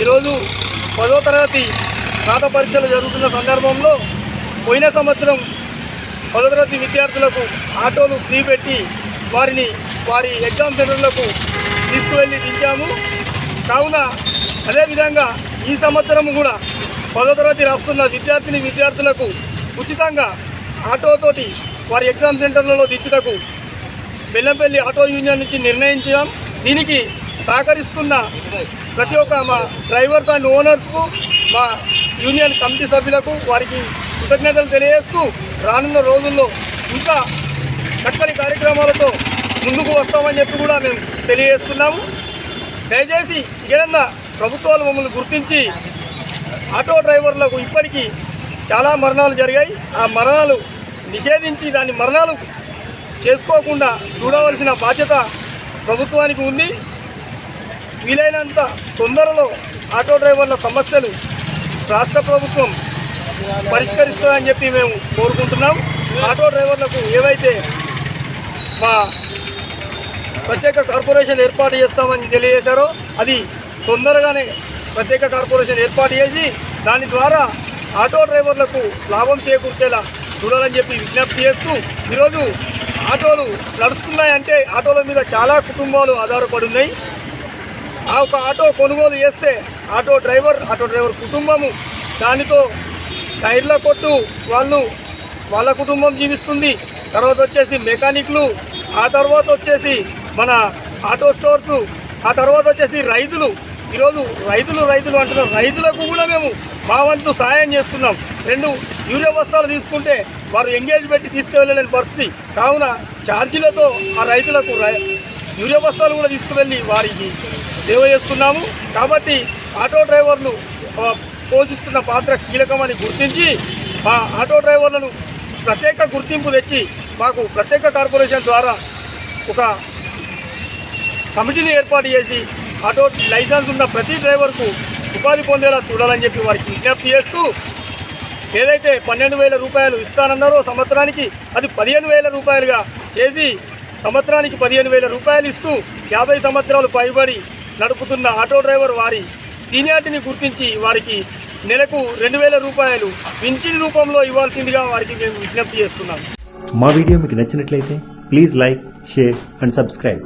ఈరోజు పదో తరగతి రాత పరీక్షలు జరుగుతున్న సందర్భంలో పోయిన సంవత్సరం పదో తరగతి విద్యార్థులకు ఆటోలు ఫ్రీ పెట్టి వారిని వారి ఎగ్జామ్ సెంటర్లకు తీసుకువెళ్ళి దించాము. కావున అదేవిధంగా ఈ సంవత్సరం కూడా పదో తరగతి రాస్తున్న విద్యార్థిని విద్యార్థులకు ఉచితంగా ఆటోతోటి వారి ఎగ్జామ్ సెంటర్లలో దించుటకు బెల్లంపల్లి ఆటో యూనియన్ నుంచి నిర్ణయించాం. దీనికి సహకరిస్తున్న ప్రతి ఒక్క మా డ్రైవర్స్ అండ్ ఓనర్స్కు మా యూనియన్ కమిటీ సభ్యులకు వారికి కృతజ్ఞతలు తెలియజేస్తూ రానున్న రోజుల్లో ఇంకా చక్కని కార్యక్రమాలతో ముందుకు వస్తామని చెప్పి కూడా మేము తెలియజేస్తున్నాము. దయచేసి ఏదన్నా ప్రభుత్వాలు మమ్మల్ని గుర్తించి ఆటో డ్రైవర్లకు ఇప్పటికీ చాలా మరణాలు జరిగాయి. ఆ మరణాలు నిషేధించి దాని మరణాలు చేసుకోకుండా చూడవలసిన బాధ్యత ప్రభుత్వానికి ఉంది. వీలైనంత తొందరలో ఆటో డ్రైవర్ల సమస్యలు రాష్ట్ర ప్రభుత్వం పరిష్కరిస్తుందని చెప్పి మేము కోరుకుంటున్నాం. ఆటో డ్రైవర్లకు ఏవైతే మా ప్రత్యేక కార్పొరేషన్ ఏర్పాటు చేస్తామని తెలియజేశారో అది తొందరగానే ప్రత్యేక కార్పొరేషన్ ఏర్పాటు చేసి దాని ద్వారా ఆటో డ్రైవర్లకు లాభం చేకూర్చేలా చూడాలని చెప్పి విజ్ఞప్తి చేస్తూ ఈరోజు ఆటోలు నడుస్తున్నాయంటే ఆటోల మీద చాలా కుటుంబాలు ఆధారపడి ఉన్నాయి. ఆ ఒక ఆటో కొనుగోలు చేస్తే ఆటో డ్రైవర్ ఆటో డ్రైవర్ కుటుంబము దానితో టైర్ల కొట్టు వాళ్ళు వాళ్ళ కుటుంబం జీవిస్తుంది. తర్వాత వచ్చేసి మెకానిక్లు ఆ తర్వాత వచ్చేసి మన ఆటో స్టోర్స్ ఆ తర్వాత వచ్చేసి రైతులు. ఈరోజు రైతులు రైతులు అంటున్నారు రైతులకు కూడా మేము మా వంతు సహాయం చేస్తున్నాం. రెండు యూరియా బస్తాలు తీసుకుంటే వారు ఎంగేజ్ పెట్టి తీసుకువెళ్ళలేని పరిస్థితి. కావున ఛార్జీలతో ఆ రైతులకు రై- యూరియా బస్తాలు కూడా తీసుకువెళ్ళి వారికి సేవ చేస్తున్నాము. కాబట్టి ఆటో డ్రైవర్లు పోషిస్తున్న పాత్ర కీలకమని గుర్తించి మా ఆటో డ్రైవర్లను ప్రత్యేక గుర్తింపు తెచ్చి మాకు ప్రత్యేక కార్పొరేషన్ ద్వారా ఒక కమిటీని ఏర్పాటు చేసి ఆటో లైసెన్స్ ఉన్న ప్రతి డ్రైవర్కు ఉపాధి పొందేలా చూడాలని చెప్పి వారికి విజ్ఞప్తి చేస్తూ ఏదైతే పన్నెండు వేల రూపాయలు ఇస్తానన్నారో సంవత్సరానికి అది పదిహేను వేల రూపాయలుగా చేసి సంవత్సరానికి పదిహేను వేల రూపాయలు ఇస్తూ యాభై సంవత్సరాలు పైబడి నడుపుతున్న ఆటో డ్రైవర్ వారి సీనియారిటీని గుర్తించి వారికి నెలకు రెండు వేల రూపాయలు పింఛన్ రూపంలో ఇవ్వాల్సిందిగా వారికి మేము విజ్ఞప్తి చేస్తున్నాం. మా వీడియో మీకు నచ్చినట్లయితే please like share and subscribe.